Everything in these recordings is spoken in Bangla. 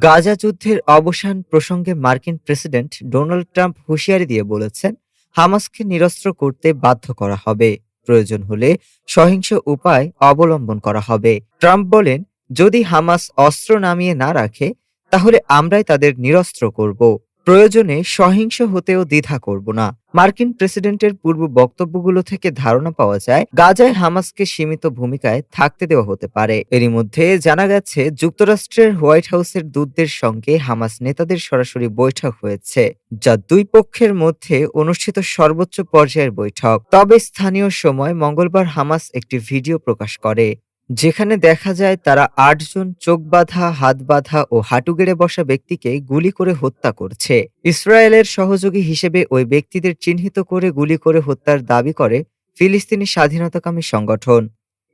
গাজা যুদ্ধের অবসান প্রসঙ্গে মার্কিন প্রেসিডেন্ট ডোনাল্ড ট্রাম্প হুঁশিয়ারি দিয়ে বলেছেন, হামাসকে নিরস্ত্র করতে বাধ্য করা হবে। প্রয়োজন হলে সহিংস উপায় অবলম্বন করা হবে। ট্রাম্প বলেন, যদি হামাস অস্ত্র নামিয়ে না রাখে, তাহলে আমরাই তাদের নিরস্ত্র করব। প্রয়োজনে সহিংস হতেও দ্বিধা করব না। মার্কিন প্রেসিডেন্টের পূর্ব বক্তব্যগুলো থেকে ধারণা পাওয়া যায়, গাজায় হামাসকে সীমিত ভূমিকায় থাকতে দেওয়া হতে পারে। এরই মধ্যে জানা গেছে, যুক্তরাষ্ট্রের হোয়াইট হাউসের দূতদের সঙ্গে হামাস নেতাদের সরাসরি বৈঠক হয়েছে, যা দুই পক্ষের মধ্যে অনুষ্ঠিত সর্বোচ্চ পর্যায়ের বৈঠক। তবে স্থানীয় সময় মঙ্গলবার হামাস একটি ভিডিও প্রকাশ করে। যেখানে দেখা যায় তারা আটজন চোখ বাঁধা, হাত বাঁধা ও হাঁটু গেড়ে বসা ব্যক্তিকে গুলি করে হত্যা করছে। ইসরায়েলের সহযোগী হিসেবে ওই ব্যক্তিদের চিহ্নিত করে গুলি করে হত্যার দাবি করে ফিলিস্তিনি স্বাধীনতাকামী সংগঠন।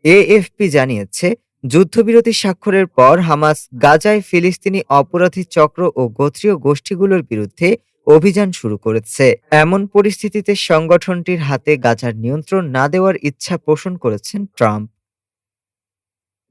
এএফপি জানিয়েছে, যুদ্ধবিরতি স্বাক্ষরের পর হামাস গাজায় ফিলিস্তিনি অপরাধী চক্র ও গোত্রীয় গোষ্ঠীগুলোর বিরুদ্ধে অভিযান শুরু করেছে। এমন পরিস্থিতিতে সংগঠনটির হাতে গাজার নিয়ন্ত্রণ না দেওয়ার ইচ্ছা পোষণ করেছেন ট্রাম্প।